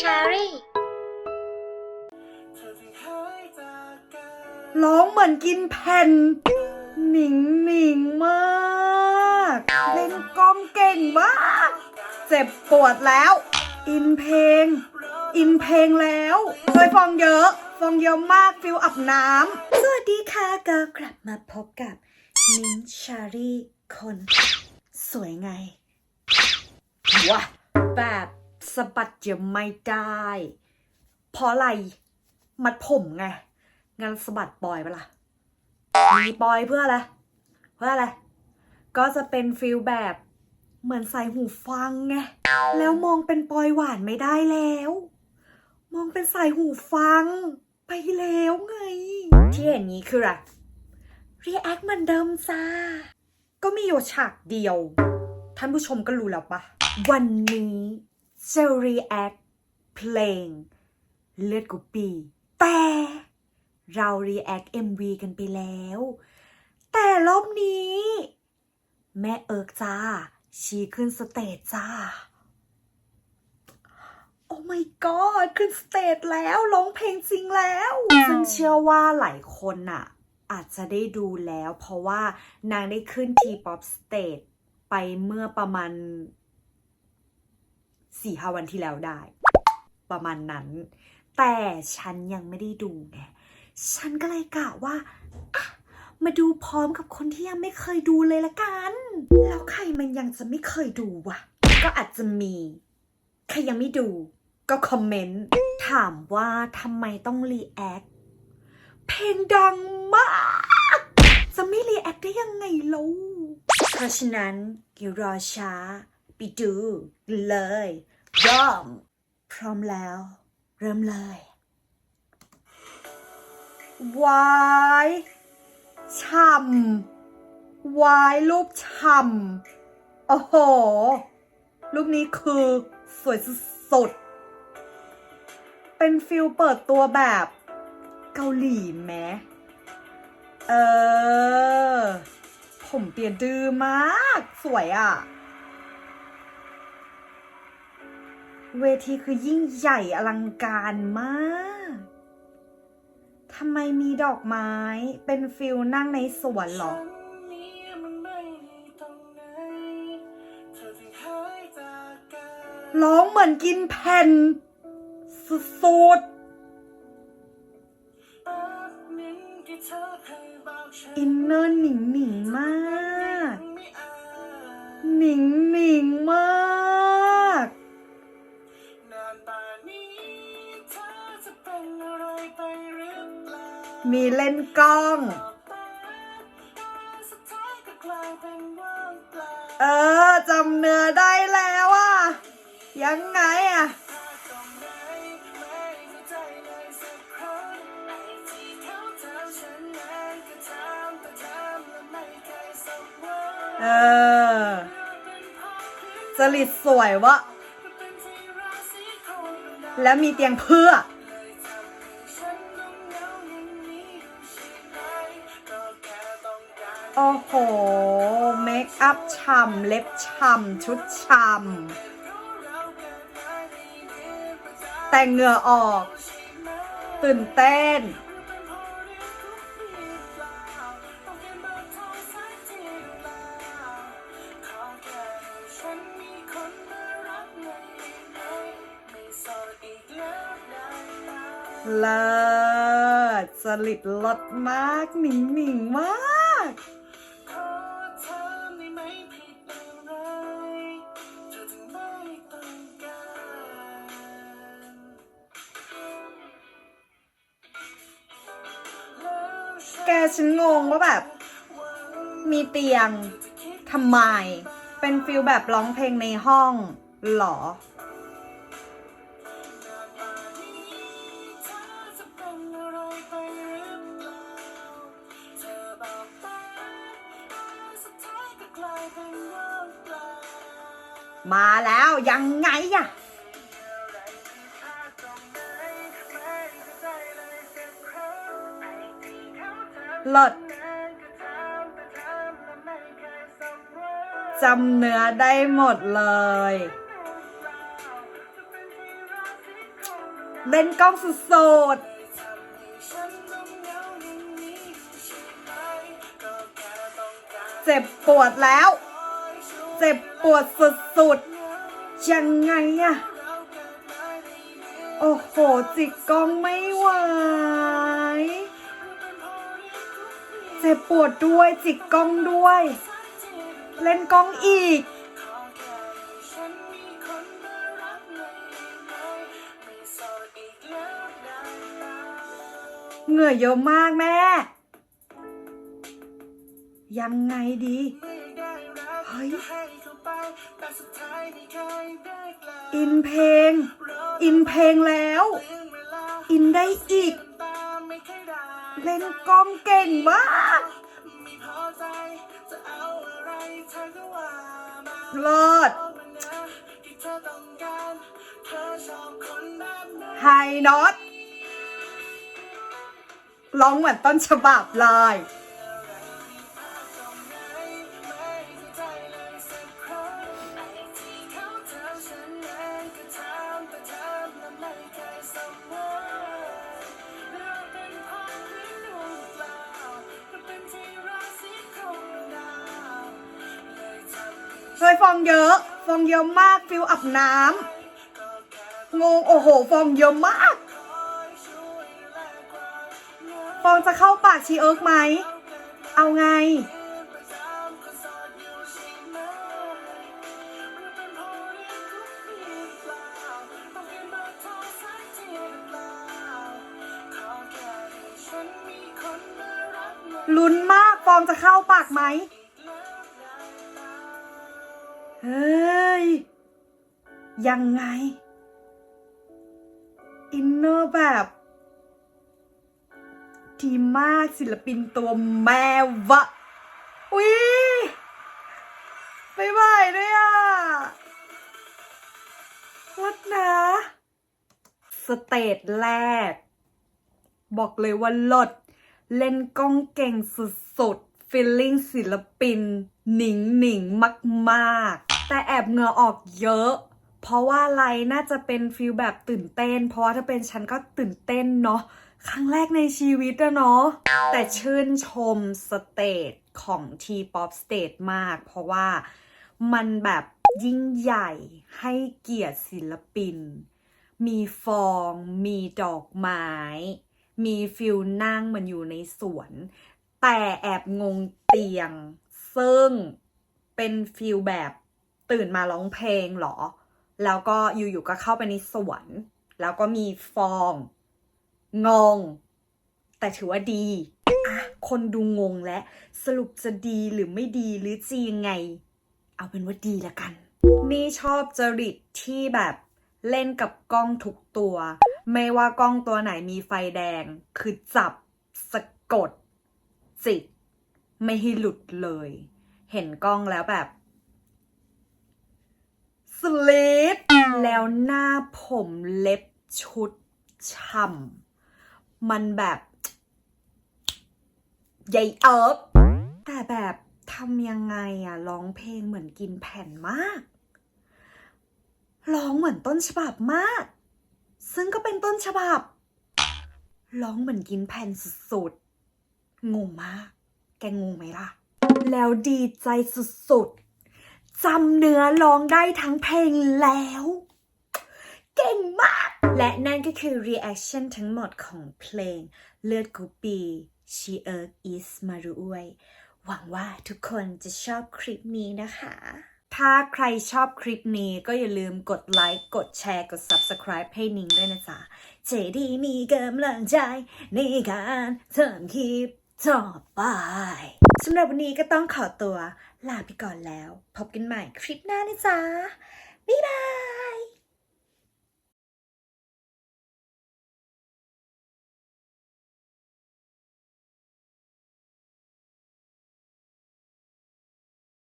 ชารี่ร้องเหมือนกินแผ่น หนิงหนิงมาก เล่นกล้องเก่งมาก เจ็บปวดแล้ว อินเพลง อินเพลงแล้วเคยฟองเยอะฟองเยอะมากฟิลอาบน้ำ สวัสดีค่ะก็กลับมาพบกับมิ้นชารี่คน สวยไงวะแบบ สะบัดเยอะไม่ได้ เพราะอะไรมัดผมไงงานสะบัดปล่อยไปล่ะมีปล่อยเพื่ออะไรเพื่ออะไร ก็จะเป็นฟิลแบบเหมือนใส่หูฟังไงแล้วมองเป็นปอยหวานไม่ได้แล้ว มองเป็นใส่หูฟัง ไปแล้วไง ที่เห็นนี้คืออะไรรีแอคเหมือนเดิมจ้าก็มีอยู่ฉากเดียว ท่านผู้ชมก็รู้แล้วปะวันนี้ จะรีแอคเพลง เลือดกุปปี แต่เรา react MV กันไปแล้ว แต่รอบนี้ แม่เอิร์กจ้า ชีขึ้นสเตจจ้า โอ้ my god ขึ้นสเตจแล้วร้องเพลงจริงแล้ว ซึ่งเชื่อว่าหลายคนน่ะ อาจจะได้ดูแล้ว เพราะว่านางได้ขึ้น T-pop stage ไปเมื่อประมาณ สี่ห้าวันที่แล้วได้ ประมาณนั้น แต่ฉันยังไม่ได้ดูไงฉันก็เลยกะว่าอะมาดูพร้อมกับคนที่ยังไม่เคยดูเลยละกัน แล้วใครมันยังจะไม่เคยดูวะ ก็อาจจะมี ใครยังไม่ดู ก็คอมเมนต์ ถามว่าทำไมต้องรีแอค เพลงดังมาก จะไม่รีแอคได้ยังไงล่ะเพราะฉะนั้นอย่ารอช้า ไปดูเลยเริ่มพร้อมแล้ว เริ่มเลยวายช่ำวายรูปช่ำโอ้โห รูปนี้คือสวยสุดๆเป็นฟิลเปิดตัวแบบเกาหลีแมเออ ผมเปลี่ยนดื้อมาก สวยอะ เวทีคือยิ่งใหญ่อลังการมากทำไมมีดอกไม้เป็นฟิลนั่งในสวนเหรอร้องเหมือนกินแผ่นสุดๆอินเนอร์หนิงหนิงมาก หนิงหนิงมาก มีเล่นกล้อง เออจำเนื้อได้แล้วอะ ยังไงอะเออจริตสวยวะ แล้วมีเตียงเพื่อ โอ้โห เมคอัพฉ่ำเล็บฉ่ำชุดฉ่ำแต่งเหงื่อออก ตื่นเต้น เลิศจริตลดมากหนิงหนิงมาก แกฉันงงว่าแบบ มีเตียงทำไม เป็นฟิลแบบร้องเพลงในห้องหรอ มาแล้วยังไงอะ เลิศจำเนื้อได้หมดเลย เล่นกล้องสุดๆเจ็บปวดแล้ว เจ็บปวดสุดๆ ยังไงอะโอ้โห จิกกล้องไม่ไหว จ็บปวดด้วย จิกกล้องด้วย เล่นกล้องอีก เหงื่อเยอะมากแม่ ยังไงดี เฮ้ย อินเพลง อินเพลงแล้ว อินได้อีก เล่นกลองเก่งมากเลิศไฮน็อตร้องเหมือนต้นฉบับเลย เฮ้ยฟองเยอะฟองเยอะมากฟิลอาบน้ำงงโอ้โห ฟองเยอะมาก ฟองจะเข้าปากชีเอิร์กไหม เอาไง ลุ้นมาก ฟองจะเข้าปากไหม เฮ้ย ยังไง อินเนอร์แบบดีมากศิลปินตัวแม่วะวิไม่ไหวด้วยอะวัดนะ สเตจแรก บอกเลยว่าลด เล่นกล้องเก่งสุดๆฟีลลิ่งศิลปิน หนิงหนิงมาก ๆ แต่แอบเหงื่อออกเยอะ เพราะว่าอะไรน่าจะเป็นฟิลแบบตื่นเต้น เพราะว่าถ้าเป็นฉันก็ตื่นเต้นเนาะครั้งแรกในชีวิตอะเนาะแต่ชื่นชมสเตจของ T-POP Stage มาก เพราะว่ามันแบบยิ่งใหญ่ให้เกียรติศิลปิน มีฟอง มีดอกไม้ มีฟิลนั่งเหมันอยู่ในสวน แต่แอบงงเตียง ซึ่งเป็นฟิลแบบ ตื่นมาร้องเพลงเหรอ แล้วก็อยู่ๆก็เข้าไปในสวน แล้วก็มีฟอง งง แต่ถือว่าดีอะคนดูงงและ สรุปจะดีหรือไม่ดีหรือจะยังไง เอาเป็นว่าดีละกัน นี่ชอบจริตที่แบบเล่นกับกล้องทุกตัว ไม่ว่ากล้องตัวไหนมีไฟแดง คือจับสะกด จิก ไม่ให้หลุดเลย เห็นกล้องแล้วแบบ สลิปแล้วหน้าผมเล็บชุดช่ำมันแบบใหญ่เอิบแต่แบบทำยังไงอะร้องเพลงเหมือนกินแผ่นมากร้องเหมือนต้นฉบับมาก ซึ่งก็เป็นต้นฉบับร้องเหมือนกินแผ่นสุดๆงงมาก แกงงไหมล่ะ แล้วดีใจสุดๆ จำเนื้อร้องได้ทั้งเพลงแล้ว เก่งมาก และนั่นก็คือ reaction ทั้งหมดของเพลง เลือดกูปีชีเอิร์กอิสมารุอวยหวังว่าทุกคนจะชอบคลิปนี้นะคะ ถ้าใครชอบคลิปนี้ก็อย่าลืมกดไลค์ กดแชร์ กด subscribe ให้นิ้งด้วยนะจ๊ะเจด้มีกำลังใจในการทำคลิปต่อไป สำหรับวันนี้ก็ต้องขอตัวลาไปก่อนแล้ว พบกันใหม่คลิปหน้านะจ๊ะ บ๊ายบาย